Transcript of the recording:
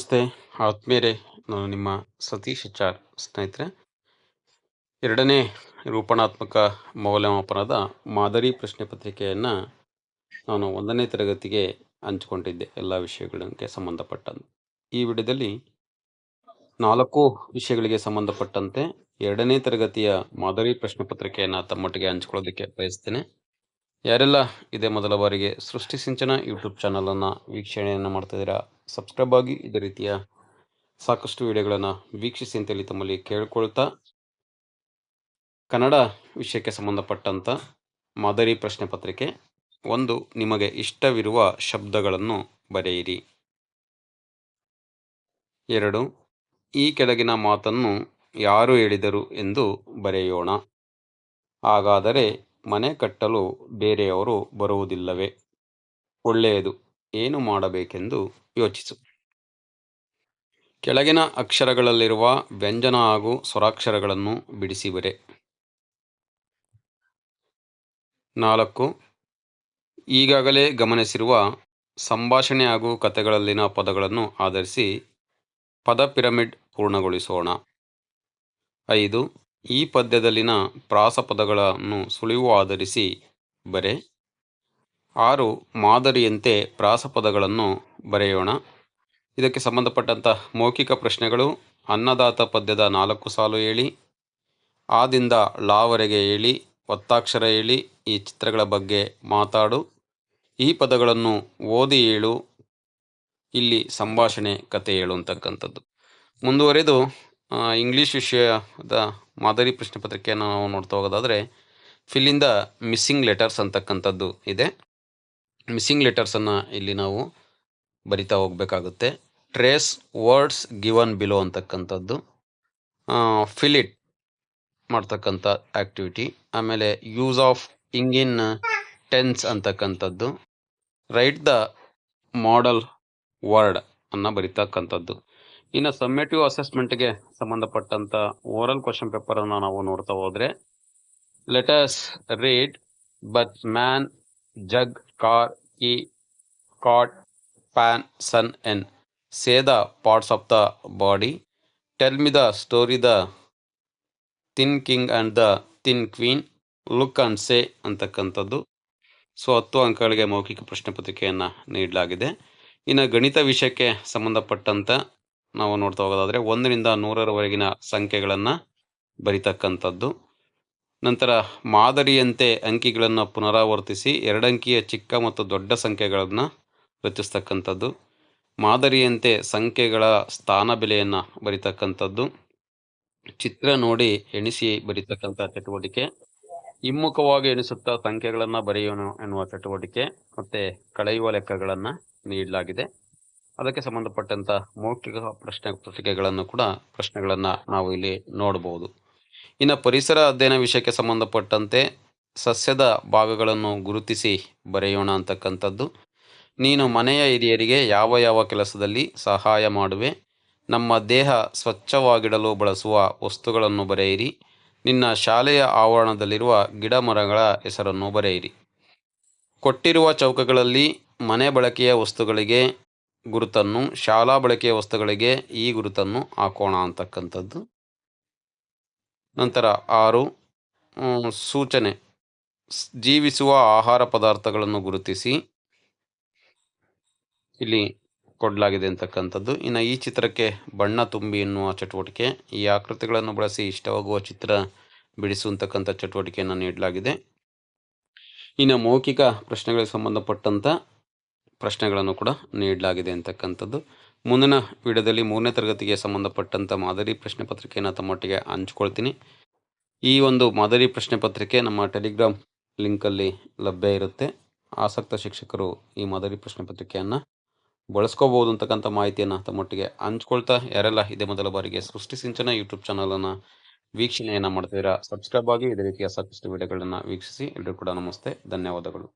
ನಮಸ್ತೆ. ಆತ್ಮೇರೆ ನಾನು ನಿಮ್ಮ ಸತೀಶ್ ಚಾರ್ ಸ್ನೇಹಿತರೆ. ಎರಡನೇ ರೂಪಣಾತ್ಮಕ ಮೌಲ್ಯಮಾಪನದ ಮಾದರಿ ಪ್ರಶ್ನೆ ಪತ್ರಿಕೆಯನ್ನು ನಾನು ಒಂದನೇ ತರಗತಿಗೆ ಹಂಚಿಕೊಂಡಿದ್ದೆ, ಎಲ್ಲ ವಿಷಯಗಳಿಗೆ ಸಂಬಂಧಪಟ್ಟಂತೆ. ಈ ವಿಡಿಯೋದಲ್ಲಿ ನಾಲ್ಕು ವಿಷಯಗಳಿಗೆ ಸಂಬಂಧಪಟ್ಟಂತೆ ಎರಡನೇ ತರಗತಿಯ ಮಾದರಿ ಪ್ರಶ್ನೆ ಪತ್ರಿಕೆಯನ್ನು ತಮ್ಮೊಟ್ಟಿಗೆ ಹಂಚ್ಕೊಳ್ಳೋದಕ್ಕೆ ಬಯಸ್ತೇನೆ. ಯಾರೆಲ್ಲ ಇದೇ ಮೊದಲ ಬಾರಿಗೆ ಸೃಷ್ಟಿ ಸಿಂಚನ ಯೂಟ್ಯೂಬ್ ಚಾನಲನ್ನು ವೀಕ್ಷಣೆಯನ್ನು ಮಾಡ್ತಿದ್ದೀರಾ ಸಬ್ಸ್ಕ್ರೈಬ್ ಆಗಿ ಇದೇ ರೀತಿಯ ಸಾಕಷ್ಟು ವಿಡಿಯೋಗಳನ್ನು ವೀಕ್ಷಿಸಿ ಅಂತೇಳಿ ತಮ್ಮಲ್ಲಿ ಕೇಳ್ಕೊಳ್ತಾ, ಕನ್ನಡ ವಿಷಯಕ್ಕೆ ಸಂಬಂಧಪಟ್ಟಂಥ ಮಾದರಿ ಪ್ರಶ್ನೆ ಪತ್ರಿಕೆ ಒಂದು, ನಿಮಗೆ ಇಷ್ಟವಿರುವ ಶಬ್ದಗಳನ್ನು ಬರೆಯಿರಿ. ಎರಡು, ಈ ಕೆಳಗಿನ ಮಾತನ್ನು ಯಾರು ಹೇಳಿದರು ಎಂದು ಬರೆಯೋಣ. ಹಾಗಾದರೆ ಮನೆ ಕಟ್ಟಲು ಬೇರೆಯವರು ಬರುವುದಿಲ್ಲವೇ? ಒಳ್ಳೆಯದು. ಏನು ಮಾಡಬೇಕೆಂದು ಯೋಚಿಸು. ಕೆಳಗಿನ ಅಕ್ಷರಗಳಲ್ಲಿರುವ ವ್ಯಂಜನ ಹಾಗೂ ಸ್ವರಾಕ್ಷರಗಳನ್ನು ಬಿಡಿಸಿ ಬರೆ ನಾಲ್ಕು. ಈಗಾಗಲೇ ಗಮನಿಸಿರುವ ಸಂಭಾಷಣೆ ಹಾಗೂ ಕಥೆಗಳಲ್ಲಿನ ಪದಗಳನ್ನು ಆಧರಿಸಿ ಪದ ಪಿರಮಿಡ್ ಪೂರ್ಣಗೊಳಿಸೋಣ. ಐದು. ಈ ಪದ್ಯದಲ್ಲಿನ ಪ್ರಾಸಪದಗಳನ್ನು ಸುಳಿವು ಆಧರಿಸಿ ಬರೆ. ಆರು ಮಾದರಿಯಂತೆ ಪ್ರಾಸಪದಗಳನ್ನು ಬರೆಯೋಣ. ಇದಕ್ಕೆ ಸಂಬಂಧಪಟ್ಟಂಥ ಮೌಖಿಕ ಪ್ರಶ್ನೆಗಳು, ಅನ್ನದಾತ ಪದ್ಯದ ನಾಲ್ಕು ಸಾಲು ಹೇಳಿ, ಆದಿಂದ ಲಾವರೆಗೆ ಹೇಳಿ ಒತ್ತಾಕ್ಷರ ಹೇಳಿ, ಈ ಚಿತ್ರಗಳ ಬಗ್ಗೆ ಮಾತಾಡು. ಈ ಪದಗಳನ್ನು ಓದಿ ಹೇಳು, ಇಲ್ಲಿ ಸಂಭಾಷಣೆ, ಕತೆ ಹೇಳು ಅಂತಕ್ಕಂಥದ್ದು. ಮುಂದುವರೆದು ಇಂಗ್ಲೀಷ್ ವಿಷಯದ ಮಾದರಿ ಪ್ರಶ್ನೆ ಪತ್ರಿಕೆಯನ್ನು ನಾವು ನೋಡ್ತಾ ಹೋಗೋದಾದರೆ ಫಿಲ್ಲಿಂದ ಮಿಸ್ಸಿಂಗ್ ಲೆಟರ್ಸ್ ಅಂತಕ್ಕಂಥದ್ದು ಇದೆ. ಮಿಸ್ಸಿಂಗ್ ಲೆಟರ್ಸನ್ನು ಇಲ್ಲಿ ನಾವು ಬರಿತಾ ಹೋಗಬೇಕಾಗುತ್ತೆ. ಟ್ರೇಸ್, ವರ್ಡ್ಸ್, ಗಿವನ್, ಬಿಲೋ ಅಂತಕ್ಕಂಥದ್ದು. ಫಿಲಿಟ್ ಮಾಡ್ತಕ್ಕಂಥ ಆ್ಯಕ್ಟಿವಿಟಿ ಆಮೇಲೆ ಯೂಸ್ ಆಫ್ ಇಂಗಿನ್ ಟೆನ್ಸ್ ಅಂತಕ್ಕಂಥದ್ದು. ರೈಟ್ ದ ಮಾಡಲ್ ವರ್ಡ್ ಅನ್ನು ಬರಿತಕ್ಕಂಥದ್ದು. ಇನ್ನು ಸಮ್ಮೇಟಿವ್ ಅಸೆಸ್ಮೆಂಟ್ಗೆ ಸಂಬಂಧಪಟ್ಟಂಥ ಓರಲ್ ಕ್ವಶನ್ ಪೇಪರನ್ನು ನಾವು ನೋಡ್ತಾ ಹೋದರೆ let us read, but man jug car ಈ cot pan, sun, and say the parts of the body. Tell me the story the thin king and the thin queen. Look and say ಅಂತಕ್ಕಂಥದ್ದು. So, ಹತ್ತು ಅಂಕಗಳಿಗೆ ಮೌಖಿಕ ಪ್ರಶ್ನೆ ಪತ್ರಿಕೆಯನ್ನು ನೀಡಲಾಗಿದೆ. ಇನ್ನು ಗಣಿತ ವಿಷಯಕ್ಕೆ ಸಂಬಂಧಪಟ್ಟಂತ ನಾವು ನೋಡ್ತಾ ಹೋಗೋದಾದರೆ ಒಂದರಿಂದ ನೂರರವರೆಗಿನ ಸಂಖ್ಯೆಗಳನ್ನು ಬರಿತಕ್ಕಂಥದ್ದು. ನಂತರ ಮಾದರಿಯಂತೆ ಅಂಕಿಗಳನ್ನು ಪುನರಾವರ್ತಿಸಿ ಎರಡಂಕಿಯ ಚಿಕ್ಕ ಮತ್ತು ದೊಡ್ಡ ಸಂಖ್ಯೆಗಳನ್ನು ರಚಿಸ್ತಕ್ಕಂಥದ್ದು. ಮಾದರಿಯಂತೆ ಸಂಖ್ಯೆಗಳ ಸ್ಥಾನ ಬೆಲೆಯನ್ನು ಬರಿತಕ್ಕಂಥದ್ದು. ಚಿತ್ರ ನೋಡಿ ಎಣಿಸಿ ಬರಿತಕ್ಕಂಥ ಚಟುವಟಿಕೆ. ಹಿಮ್ಮುಖವಾಗಿ ಎಣಿಸುತ್ತಾ ಸಂಖ್ಯೆಗಳನ್ನು ಬರೆಯೋಣ ಎನ್ನುವ ಚಟುವಟಿಕೆ ಮತ್ತು ಕಳೆಯುವ ಲೆಕ್ಕಗಳನ್ನು ನೀಡಲಾಗಿದೆ. ಅದಕ್ಕೆ ಸಂಬಂಧಪಟ್ಟಂಥ ಮೌಖಿಕ ಪ್ರಶ್ನೆ ಪತ್ರಿಕೆಗಳನ್ನು ಕೂಡ ಪ್ರಶ್ನೆಗಳನ್ನು ನಾವು ಇಲ್ಲಿ ನೋಡಬಹುದು. ಇನ್ನು ಪರಿಸರ ಅಧ್ಯಯನ ವಿಷಯಕ್ಕೆ ಸಂಬಂಧಪಟ್ಟಂತೆ ಸಸ್ಯದ ಭಾಗಗಳನ್ನು ಗುರುತಿಸಿ ಬರೆಯೋಣ ಅಂತಕ್ಕಂಥದ್ದು. ನೀನು ಮನೆಯ ಹಿರಿಯರಿಗೆ ಯಾವ ಯಾವ ಕೆಲಸದಲ್ಲಿ ಸಹಾಯ ಮಾಡುವೆ, ನಮ್ಮ ದೇಹ ಸ್ವಚ್ಛವಾಗಿಡಲು ಬಳಸುವ ವಸ್ತುಗಳನ್ನು ಬರೆಯಿರಿ, ನಿನ್ನ ಶಾಲೆಯ ಆವರಣದಲ್ಲಿರುವ ಗಿಡ ಮರಗಳ ಹೆಸರನ್ನು ಬರೆಯಿರಿ. ಕೊಟ್ಟಿರುವ ಚೌಕಗಳಲ್ಲಿ ಮನೆ ಬಳಕೆಯ ವಸ್ತುಗಳಿಗೆ ಗುರುತನ್ನು, ಶಾಲಾ ಬಳಕೆಯ ವಸ್ತುಗಳಿಗೆ ಈ ಗುರುತನ್ನು ಹಾಕೋಣ ಅಂತಕ್ಕಂಥದ್ದು. ನಂತರ ಆರು ಸೂಚನೆ. ಜೀವಿಸುವ ಆಹಾರ ಪದಾರ್ಥಗಳನ್ನು ಗುರುತಿಸಿ. ಇಲ್ಲಿ ಕೊಡಲಾಗಿದೆ ಅಂತಕ್ಕಂಥದ್ದು. ಇನ್ನು ಈ ಚಿತ್ರಕ್ಕೆ ಬಣ್ಣ ತುಂಬಿ ಎನ್ನುವ ಚಟುವಟಿಕೆ. ಈ ಆಕೃತಿಗಳನ್ನು ಬಳಸಿ ಇಷ್ಟವಾಗುವ ಚಿತ್ರ ಬಿಡಿಸುವಂತಕ್ಕಂಥ ಚಟುವಟಿಕೆಯನ್ನು ನೀಡಲಾಗಿದೆ. ಇನ್ನು ಮೌಖಿಕ ಪ್ರಶ್ನೆಗಳಿಗೆ ಸಂಬಂಧಪಟ್ಟಂಥ ಪ್ರಶ್ನೆಗಳನ್ನು ಕೂಡ ನೀಡಲಾಗಿದೆ ಅಂತಕ್ಕಂಥದ್ದು. ಮುಂದಿನ ವಿಡಿಯೋದಲ್ಲಿ ಮೂರನೇ ತರಗತಿಗೆ ಸಂಬಂಧಪಟ್ಟಂಥ ಮಾದರಿ ಪ್ರಶ್ನೆ ಪತ್ರಿಕೆಯನ್ನು ತಮ್ಮೊಟ್ಟಿಗೆ ಹಂಚ್ಕೊಳ್ತೀನಿ. ಈ ಒಂದು ಮಾದರಿ ಪ್ರಶ್ನೆ ಪತ್ರಿಕೆ ನಮ್ಮ ಟೆಲಿಗ್ರಾಮ್ ಲಿಂಕಲ್ಲಿ ಲಭ್ಯ ಇರುತ್ತೆ. ಆಸಕ್ತ ಶಿಕ್ಷಕರು ಈ ಮಾದರಿ ಪ್ರಶ್ನೆ ಪತ್ರಿಕೆಯನ್ನು ಬಳಸ್ಕೋಬೋದು ಅಂತಕ್ಕಂಥ ಮಾಹಿತಿಯನ್ನು ತಮ್ಮೊಟ್ಟಿಗೆ ಹಂಚ್ಕೊಳ್ತಾ ಯಾರೆಲ್ಲ ಇದೇ ಮೊದಲ ಬಾರಿಗೆ ಸೃಷ್ಟಿ ಸಿಂಚನ ಯೂಟ್ಯೂಬ್ ಚಾನಲನ್ನು ವೀಕ್ಷಣೆಯನ್ನು ಮಾಡ್ತಿದ್ದೀರಾ, ಸಬ್ಸ್ಕ್ರೈಬ್ ಆಗಿ ಇದೇ ರೀತಿಯ ಸಾಕಷ್ಟು ವಿಡಿಯೋಗಳನ್ನು ವೀಕ್ಷಿಸಿ. ಎಲ್ಲರೂ ಕೂಡ ನಮಸ್ತೆ, ಧನ್ಯವಾದಗಳು.